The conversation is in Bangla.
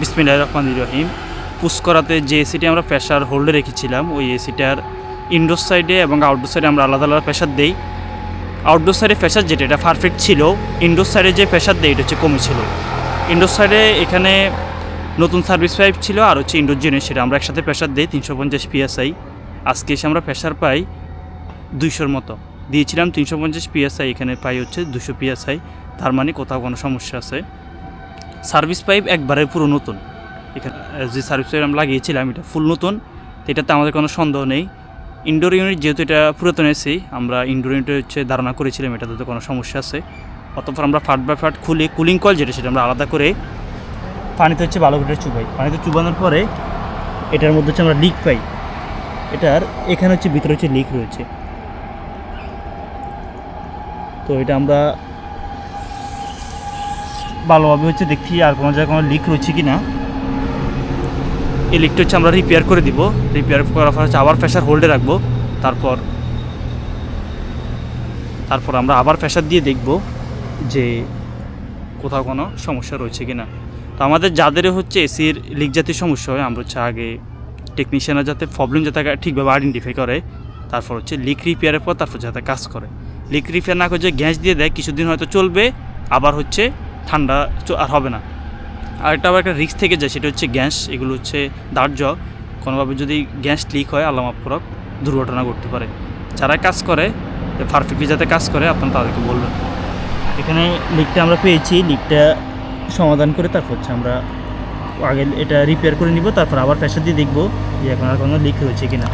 বিসমিল্লাহ রহমান রহিম। পুষ্করাতে যে এসিটি আমরা প্রেশার হোল্ডে রেখেছিলাম, ওই এসিটার ইনডোর সাইডে এবং আউটডোর সাইডে আমরা আলাদা আলাদা প্রেশার দেই। আউটডোর সাইডে প্রেশার যেটা, এটা পারফেক্ট ছিল। ইনডোর সাইডে যে প্রেশার দেয়, এটা হচ্ছে কমেছিল। ইনডোর সাইডে এখানে নতুন সার্ভিস পাইপ ছিল আর হচ্ছে ইনডোর জিনিস সেটা আমরা একসাথে প্রেশার দিই, তিনশো পঞ্চাশ পিএসআই আজকে এসে আমরা প্রেশার পাই দুইশোর মতো। দিয়েছিলাম তিনশো পঞ্চাশ পিএসআই এখানে পাই হচ্ছে দুশো পিএসআই তার মানে কোথাও কোনো সমস্যা আছে। সার্ভিস পাইপ একবারে পুরো নতুন। এখানে যে সার্ভিস পাইপ আমরা লাগিয়েছিলাম, এটা ফুল নতুন এটাতে আমাদের কোনো সন্দেহ নেই। ইনডোর ইউনিট যেহেতু এটা পুরাতন এসি আমরা ইনডোর ইউনিটে হচ্ছে ধারণা করেছিলাম, এটাতে তো কোনো সমস্যা আছে। অতপর আমরা ফাট বাই ফাট খুলে কুলিং কল যেটা, সেটা আমরা আলাদা করে পানিতে হচ্ছে ভালো করে চুবাই। পানিতে চুবানোর পরে এটার মধ্যে হচ্ছে আমরা লিক পাই। এটার এখানে হচ্ছে ভিতরে হচ্ছে লিক রয়েছে। তো এটা আমরা ভালোভাবে হচ্ছে দেখি আর কোনো জায়গায় কোনো লিক রয়েছে কি না এই লিকটা হচ্ছে আমরা রিপেয়ার করে দিব। রিপেয়ার করার পর হচ্ছে আবার প্রেশার হোল্ডে রাখব। তারপর তারপর আমরা আবার প্রেশার দিয়ে দেখব যে কোথাও কোনো সমস্যা রয়েছে কি না তো আমাদের যাদের হচ্ছে এসির লিক জাতীয় সমস্যা হয়, আমরা হচ্ছে আগে টেকনিশিয়ানরা যাতে প্রবলেম যাতে ঠিকভাবে আইডেন্টিফাই করে, তারপর হচ্ছে লিক রিপেয়ারের পর তারপর যাতে কাজ করে। লিক রিপেয়ার না করে যে গ্যাস দিয়ে দেয়, কিছুদিন হয়তো চলবে, আবার হচ্ছে ঠান্ডা আর হবে না। আর একটা আবার একটা রিস্ক থেকে যায়, সেটা হচ্ছে গ্যাস, এগুলো হচ্ছে দাহ্য কোনোভাবে যদি গ্যাস লিক হয়, আল্লাহ মাফ করক, দুর্ঘটনা ঘটতে পারে। যারা কাজ করে পারফেক্টলি যাতে কাজ করে, আপনারা তাদেরকে বলবেন। এখানে লিকটা আমরা পেয়েছি লিকটা সমাধান করে তারপর হচ্ছে আমরা আগে এটা রিপেয়ার করে নিব, তারপর আবার প্রেশার দিয়ে দেখব যে এখন আর কোনো লিক রয়েছে কিনা।